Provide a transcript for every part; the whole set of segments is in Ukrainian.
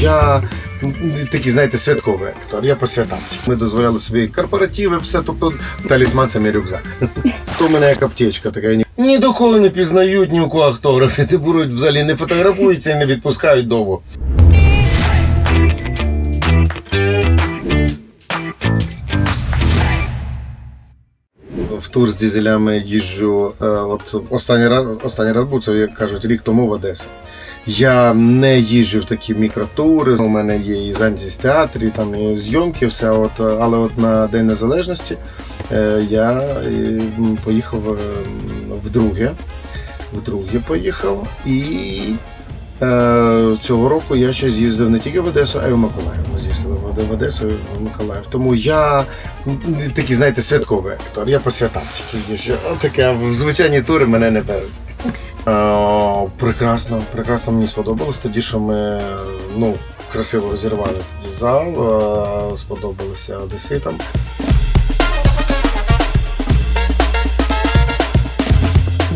Я такий, знаєте, святковий актор. Я по святам. Ми дозволяли собі корпоративи, все, тобто талісман це мій рюкзак. То в мене як аптечка така. Ні, до кого не пізнають ні у кого автографи, ти беруть взагалі не фотографуються і не відпускають довго. Тур з дізелями їжджу. е, От останній раз, останній раз був це, як кажуть, рік тому в Одесі. Я не їжджу в такі мікротури. У мене є і зайнятість театрі, там і зйомки, все. От, але от на День Незалежності е, я е, поїхав вдруге. Вдруге поїхав і цього року я ще з'їздив не тільки в Одесу, а й в Миколаїв. Ми з'їздили в Оде- в Одесу і в Миколаїв. Тому я такий, знаєте, святковий актор. Я по святам тільки їжджу. Таке, в звичайні тури мене не беруть. Е, прекрасно, прекрасно мені сподобалось. Тоді, що ми ну, красиво розірвали тоді зал, е, сподобалося одеситам.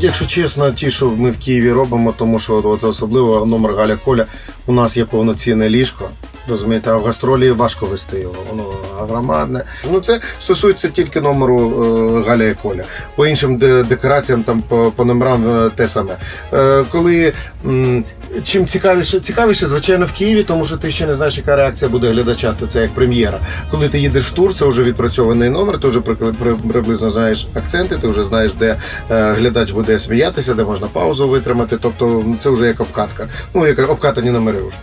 Якщо чесно, ті, що ми в Києві робимо, тому що от, особливо номер Галя Коля, у нас є повноцінне ліжко. Розумієте, а в гастролі важко вести його, воно громадне. Ну це стосується тільки номеру е, Галя і Коля. По іншим декораціям, там по, по номерам е, те саме. Е, коли чим цікавіше, цікавіше, звичайно, в Києві, тому що ти ще не знаєш, яка реакція буде глядача, то це як прем'єра. Коли ти їдеш в тур, це вже відпрацьований номер, ти вже при- при- приблизно знаєш акценти, ти вже знаєш, де е, глядач буде сміятися, де можна паузу витримати. Тобто це вже як обкатка. Ну, як обкатані номери вже.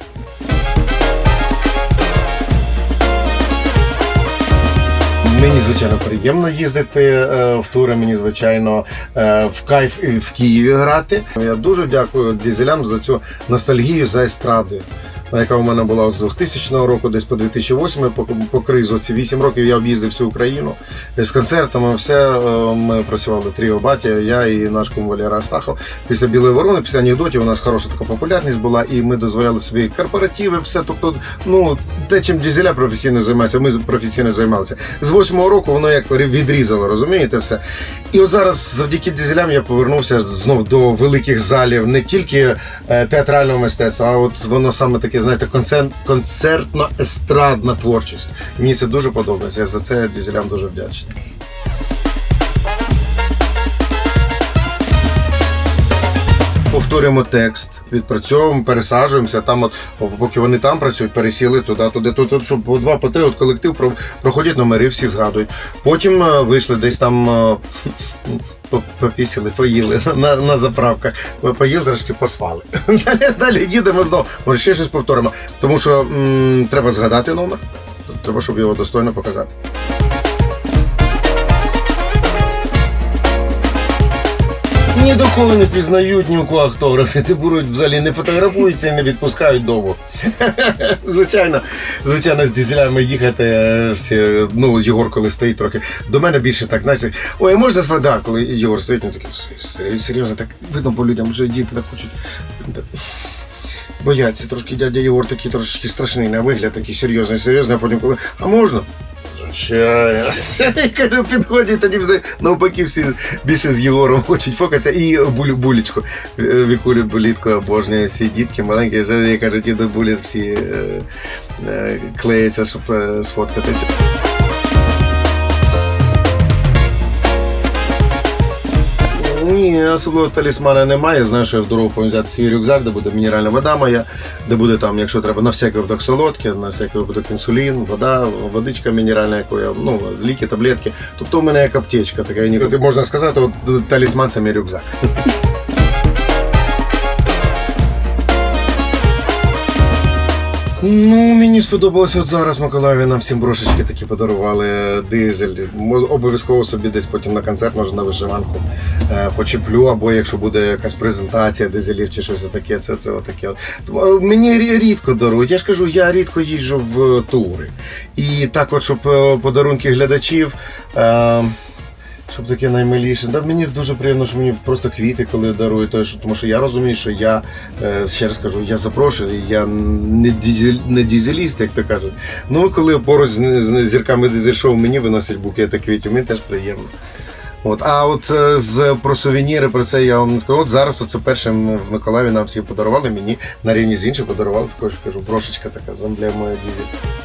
Мені звичайно приємно їздити е, в тури. Мені звичайно е, в кайф в Києві грати. Я дуже дякую дізелям за цю ностальгію за естрадою. Яка у мене була з 2000 року, десь по 2008, по, по кризу. Ці 8 років я об'їздив всю Україну з концертами. Все е, ми працювали тріо батя, я і наш кум Валера Астахов. Після Білої ворони, після анекдотів у нас хороша така популярність була, і ми дозволяли собі корпоративи, все. Тобто, ну те, чим дізеля професійно займаються, ми професійно займалися. З восьмого року воно як відрізало, розумієте все. І от зараз, завдяки дізелям, я повернувся знов до великих залів, не тільки е, театрального мистецтва, а от воно саме таке, знаєте, концертно-естрадна творчість. Мені це дуже подобається. Я за це дізелям дуже вдячний. Повторюємо текст, відпрацьовуємо, пересаджуємося. Там, от поки вони там працюють, пересіли туди, туди, тут, тут, щоб по два, по три, от колектив проходять номери, всі згадують. Потім е, вийшли десь там. Попісили, поїли на, на заправках, поїли, трошки поспали. Далі, далі їдемо знову. Може, ще щось повторимо. Тому що м, треба згадати номер, треба, щоб його достойно показати. Ні до кого не пізнають ні у кого автографи. Ти беруть взагалі не фотографуються і не відпускають довго. звичайно, звичайно, з дізелями їхати е, всі. Ну, Єгор, коли стоїть трохи. До мене більше так, знаєте, ой, можна з да, коли Єгор стоїть, він такий серйозно, так видно по людям, що діти так хочуть. Бояться трошки дядя Єгор такий трошечки страшний на вигляд, такий серйозний, серйозний, а потім коли. А можна? Я кажу, підходять тоді вже навпаки всі більше з Єгором хочуть фокатися. І буль, булечку. Е, Вікулю булітку обожнює всі дітки маленькі. Я кажу, діду буліт всі е, е, клеяться, щоб е, сфоткатися. Ні, особливо талісмана немає. Знаю, що я в дорогу повинен взяти свій рюкзак, де буде мінеральна вода моя, де буде там, якщо треба, на всякий випадок солодке, на всякий випадок інсулін, вода, водичка мінеральна, яку я, ну, ліки, таблетки. Тобто у мене як аптечка така. І ні- Можна сказати, от талісман це мій рюкзак. Ну, мені сподобалося от зараз Миколаєві нам всім брошечки такі подарували дизель. Обов'язково собі десь потім на концерт, може на вишиванку е, почеплю, або якщо буде якась презентація дизелів чи щось таке, це, це отаке. От. Мені рідко дарують. Я ж кажу, я рідко їжджу в тури. І так, от, щоб е, подарунки глядачів. Е, щоб таке наймиліше. Да, мені дуже приємно, що мені просто квіти, коли дарують, тому що, я розумію, що я е, ще раз кажу, я запрошений, я не, дізель, не дізеліст, як то кажуть. Ну, коли поруч з, зірками дизель-шоу мені виносять букети квітів, мені теж приємно. От, а от е, з про сувеніри, про це я вам не скажу. От зараз оце перше в Миколаєві нам всі подарували. Мені на рівні з інших подарували також кажу, брошечка така з емблемою дізель.